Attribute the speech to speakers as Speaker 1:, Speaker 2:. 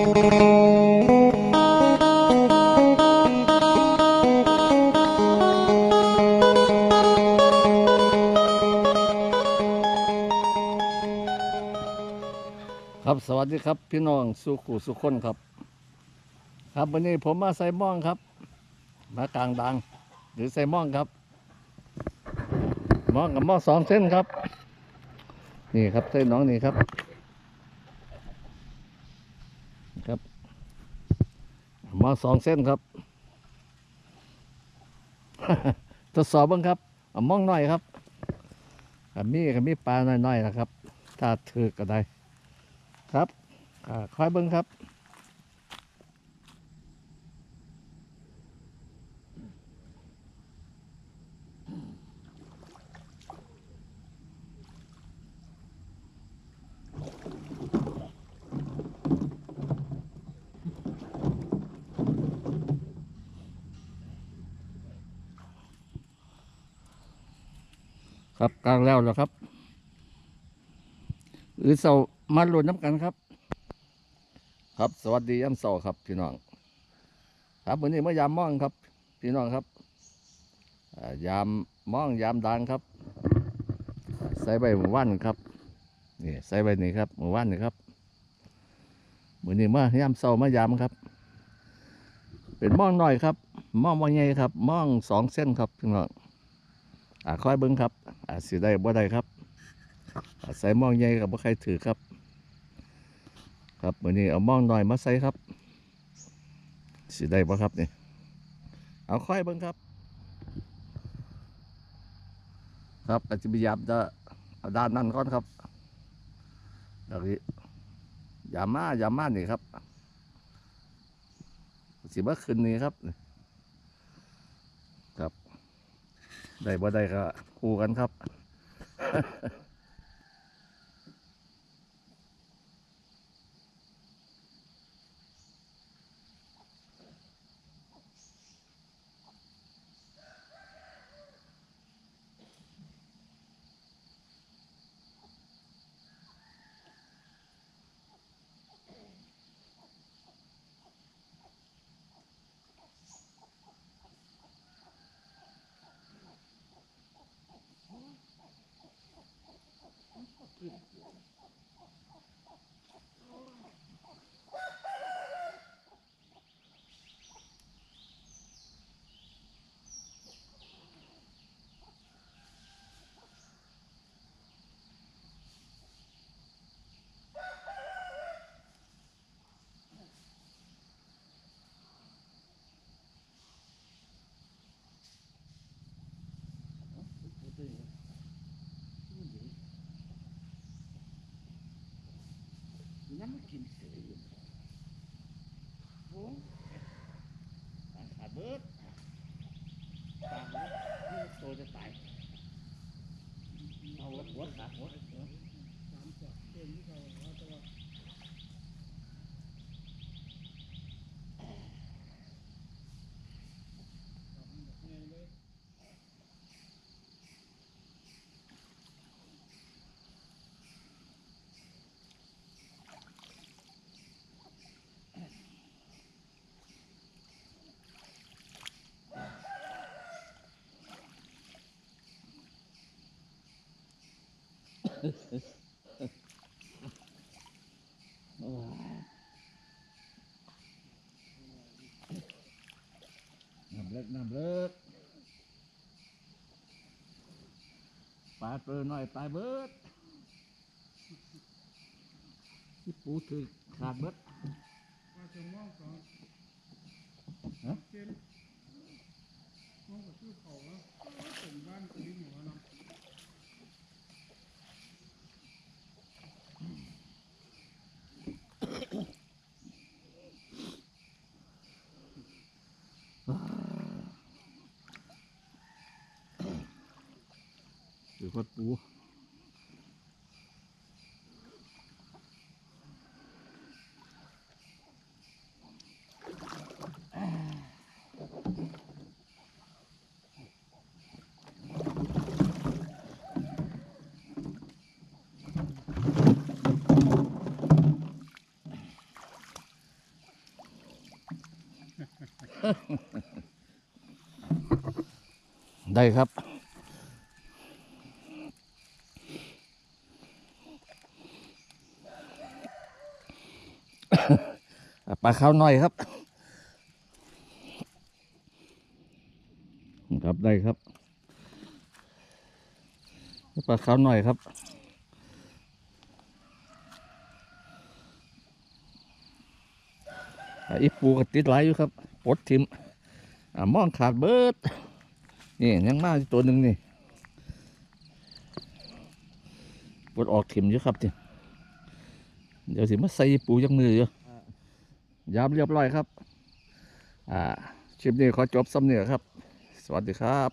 Speaker 1: ครับสวัสดีครับพี่น้องสุขุสุขคนครับ ครับวันนี้ผมมาใส่ม่องครับ มากลางดัง หรือใส่ม่องครับม่องกับม่องสองเส้นครับ นี่ครับเส้นน้องนี่ครับ ม่องสองเส้นครับ ทดสอบบ้างครับอมองหน่อยครับกับมีกับมีปลาหน่อยๆนะครับ ถ้าถือก็ได้ ครับอ่าคอยเบิ้งครับ ครับกลางแล้วแล้วครับ หรือเสามาหลุนน้ำกันครับ ครับสวัสดียามเสาครับพี่น้อง ครับวันนี้มายามม่องครับ พี่น้องครับอ่ายามม่องยามดังครับ ใส่ใบหมู่ว่านครับนี่ใส่ใบนี่ครับหมู่ว่านนี่ครับวันนี้มายามเสามายามครับ เป็นม่องน้อยครับม่องม่องใหญ่ครับม่องสองเส้นครับพี่น้อง อ่าคอยเบิ้งครับอ่าสิได้บ่ได้ครับอ่าใส่มองใหญ่กับบ่ใครถือครับ ครับวันนี้เอามองน้อยมาใส่ครับสิได้บ่ครับนี่เอาค่อยเบิ่งครับ ครับอาจจะพยายามจะเอาด้านนั้นก่อนครับแล้วนี้ยามมาอยามมานี่ครับสิบ่ขึ้นนี่ครับ ครับ ได้บ่ได้ก็คู่กันครับ น้ำกินเสืออยู่โอ้ขาดเบิดตายแล้วโตจะตายเอาหัวขาดหัว น้ำเลิกน้ำเลิกปลาเปิดหน่อยตายเบิดที่ปูถือขาดเบิด
Speaker 2: ม ด
Speaker 1: ปูได้ครับาขาวน้อยครับครับได้ครับปลาขาวน้อยครับอีปูก็ติดไหลอยู่ครับปดทิมอ่ามองขาดเบิดนี่ยังมาอยู่ตัวหนึ่งนี่ปดออกทิมอยู่ครับนี่เดี๋ยวสิมาใส่ปูยังมืออยู่ ยามเรียบร้อยครับ อ่าคลิปนี้ขอจบซ้ำเนียครับ สวัสดีครับ